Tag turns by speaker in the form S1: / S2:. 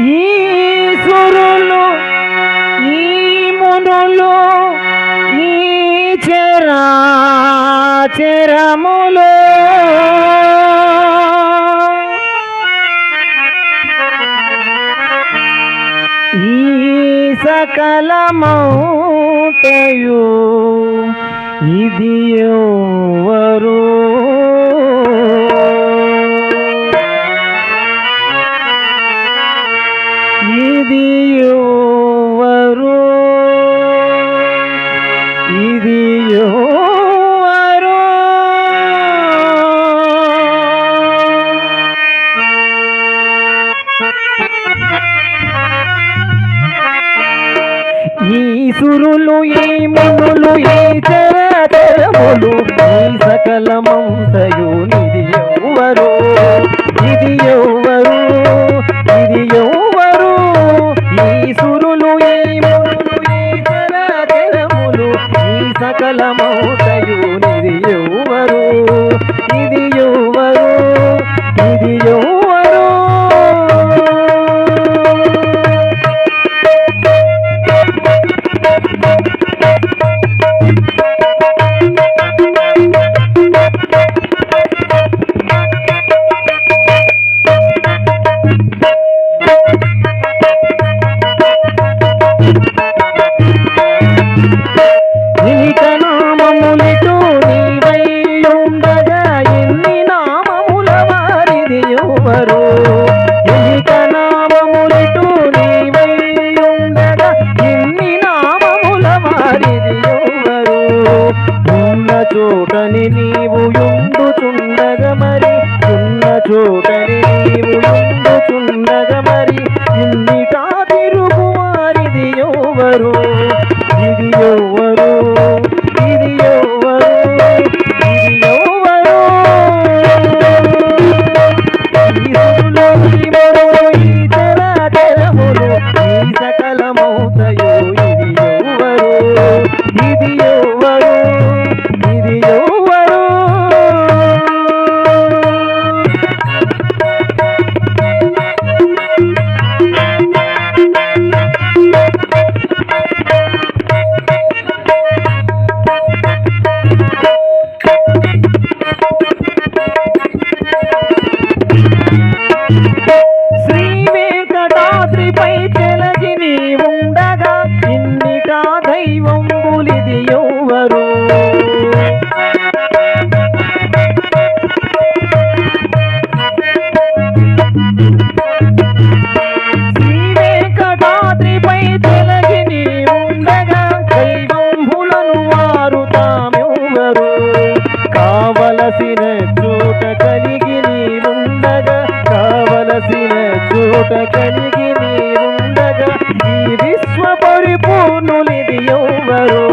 S1: ఈశ్వరులు ఈ మునులు ఈ చెరా చెరములు. ఈ సకలమౌతయు ఇదియో ఇది ఈ సురులు ఈ మునులు ఈ చరతరములు ఈ సకలమంతయు నిధి ఎవరు? నీవు యుండుచుండగ మరి ఉన్న చోటని నీవు యుండుచుండగ మరి. తోట కలిగి నీరుండగా ఈ విశ్వ పరిపూర్ణులిది ఎవరు